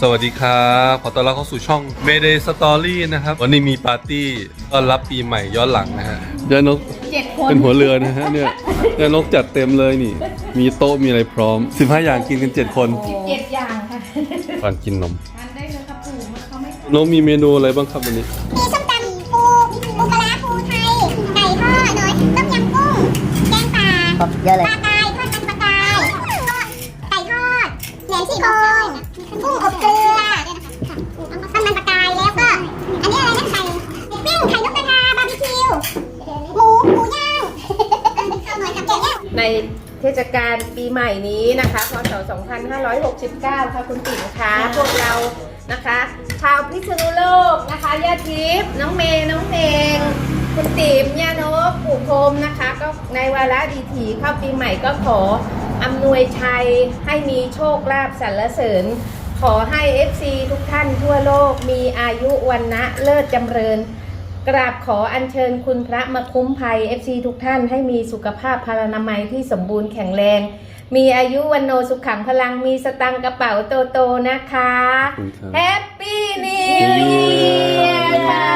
สวัสดีครับขอต้อนรับเข้าสู่ช่อง Mayday Story นะครับ วันนี้มีปาร์ตี้ต้อนรับปีใหม่ย้อนหลังนะฮะยานกเจ็ดคนเป็นหัวเรือนะฮะเนี่ยยานกจัดเต็มเลยนี่ มีโต๊ะมีอะไรพร้อม 15 อย่างกินกัน 7 คนเจ็ดอย่างค่ะก่อนกินนมทานได้เลยครับปู่มันเขาไม่นกมีเมนูอะไรบ้างครับวันนี้ มีส้มตำปูปูปลาร้าปูไทย ไก่ทอดน้อยต้มยำกุ้ง แกงป่า เยอะเลย ปลากาย ในเทศกาลปีใหม่นี้นะคะพศ 2569 ค่ะคุณติ๋มคะพวกเรานะคะชาวพิษณุโลกนะคะยาทิพย์น้องเมย์น้องเพลงคุณติ๋มย่านกปู่พรมนะคะ ก็ในวาระดีถีเข้าปีใหม่ก็ขออำนวยชัยให้มีโชคลาภสรรเสริญ ขอให้ FC ทุกท่านทั่วโลกมีอายุวันนะเลิศจำเริญ กราบขออัญเชิญคุณพระมาคุ้มภัย FC ทุกท่านให้มีสุขภาพพลานามัยที่สมบูรณ์แข็งแรง มีอายุวันโนสุขขังพลังมีสตังค์กระเป๋าโตๆนะคะขอบคุณครับแฮปปี้นิวเยียร์ค่ะ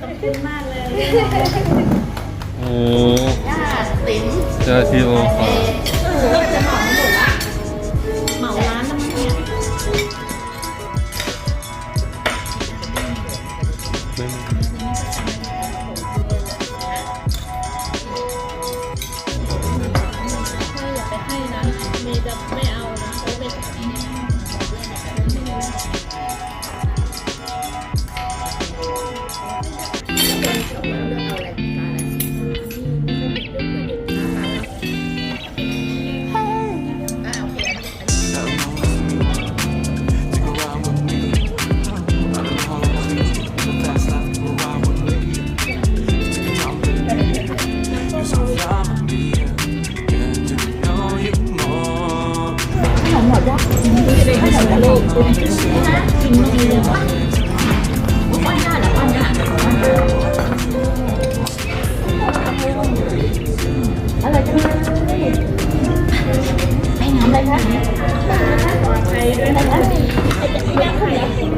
ขอบคุณมากเลยโอ้จ้าติ๋มเจ้าที่โอขอจะ Women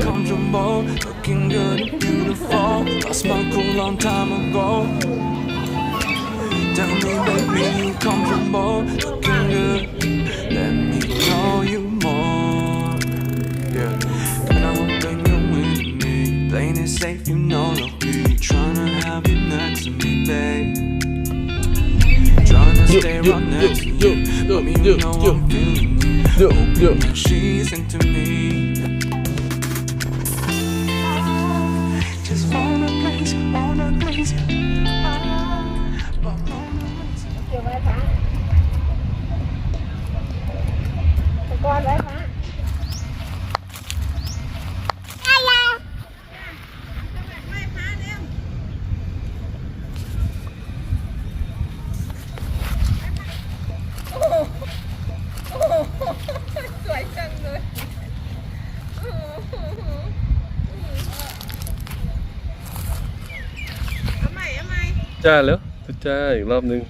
comfortable, looking good and beautiful. Lost my cool long time ago. Tell me, baby, you comfortable, looking safe, you know. Tryna have you next to me, babe. Tryna stay right next to you, but me, you know I'm feeling you. Hoping that she's into me. จ้าแล้วทุจ้าอีกรอบนึง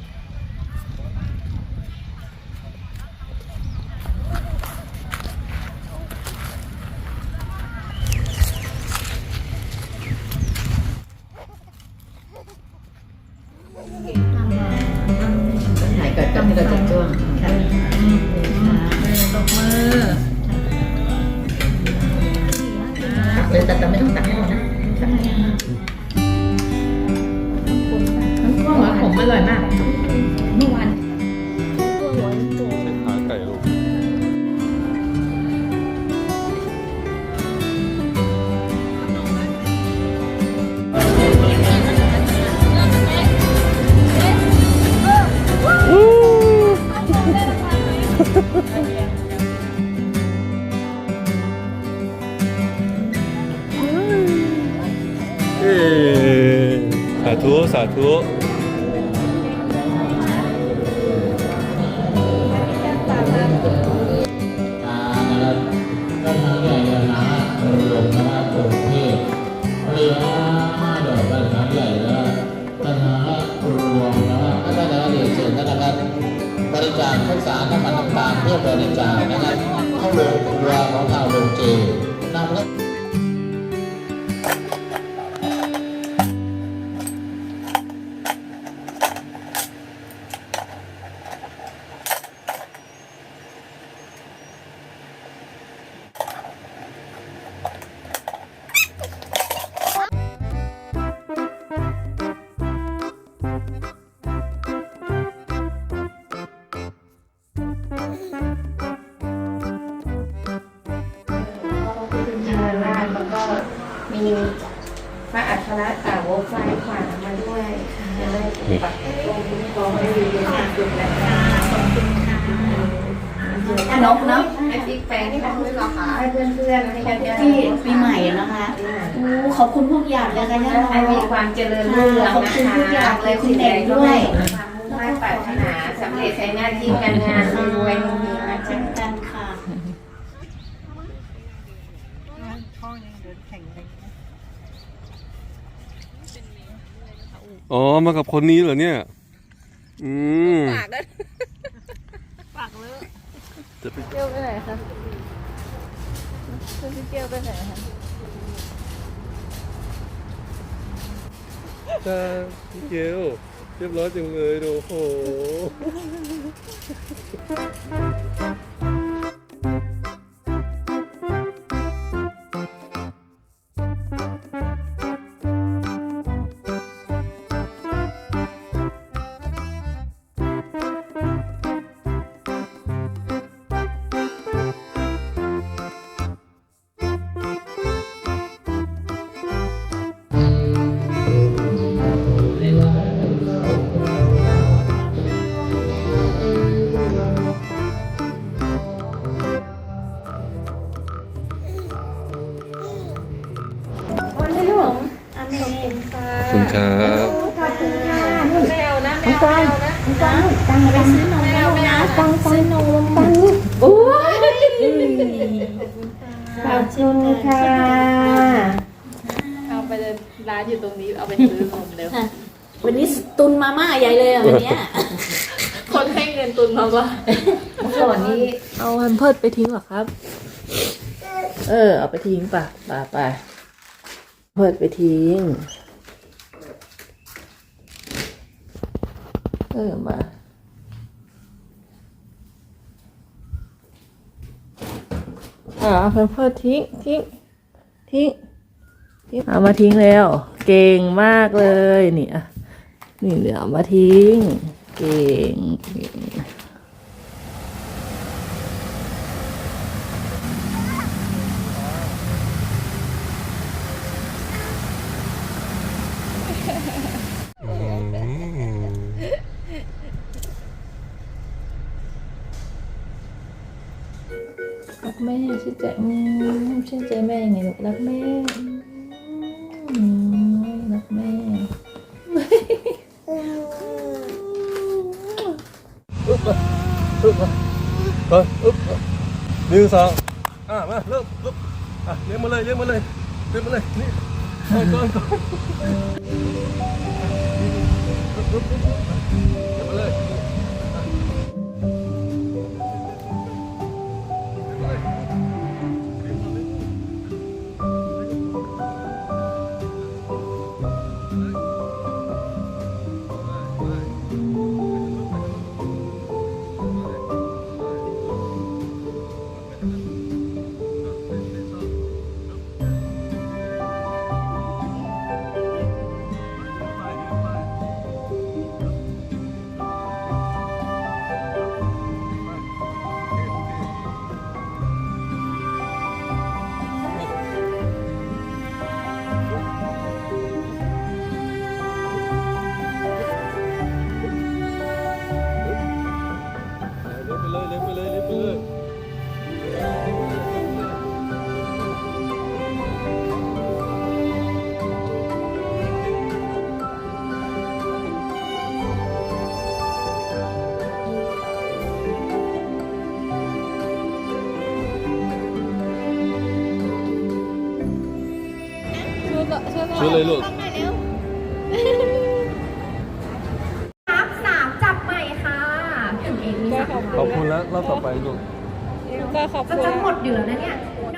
บริจาคข้าวสารน้ำมันต่างๆเพื่อบริจาคนะครับเข้าโรงครัวของเราเลยนำแล้ว องค์กองให้ดีขอบคุณนะคะขอบคุณค่ะนกเนาะให้ติ๊กแปลงให้เพื่อนๆค่ะให้เพื่อนๆให้กันเยอะที่ปีใหม่นะคะโอ้ขอบคุณทุกอย่างเลยค่ะย่าให้มีความเจริญรุ่งเรืองขอบนะคุณคะทุกอย่างเลยคุณสิ่งเด็ใดกก็ด้วยให้ความมุ่งมั่นปรารถนาสำเร็จในหน้าที่การงานรวยๆมีมาเช่จ้ะนกันค่ะอ๋อ มากับคนนี้เหรอเนี่ย อืมปากได้ปากเลอะจะไปเกลไปไหนคะเพื่อนพี่เกลไปไหนคะจ้าพี่เกลเรียบร้อยจังเลยดูโอ้โห คุณค่ะ เอาไปเลยร้านอยู่ตรงนี้เอาไปซื้อนมเร็ววันนี้ตุนมาม่าใหญ่เลยอะวันเนี้ยคนให้เงินตุนมาว่าส่วนนี้เอาแฮมเพิร์ดไปทิ้งเหรอครับ เออ เอาไปทิ้งป่ะป่ะไปเพิร์ดไปทิ้ง เออมา อ่าเพิ่มเพิ่มทิ้งทิ้งทิ้งทิ้งเอามาทิ้งแล้ว เก่งมากเลยนี่อะนี่เดี๋ยวเอมาทิ้ง เก่งเก่ง แม่ชื่อใจอืมชื่อใจแม่ไงลูกรักแม่อืมรักแม่อึ๊บมาอึ๊บมาเอออึ๊บหนึ่งสองอะมาเริ่มอึ๊บอะเลี้ยงมาเลยเลี้ยงมาเลยเลี้ยงมาเลยนี่ก่อนก่อนก่อนอึ๊บอึ๊บอึ๊บอึ๊บเลี้ยงมาเลย ช่วยเลยลูกรับสามจับใหม่ค่ะเอ็มเองมีสามขอบคุณแล้วรอบต่อไปลูก ก็ขอบก็คุณ จะหมดอยู่แล้วนะเนี่ย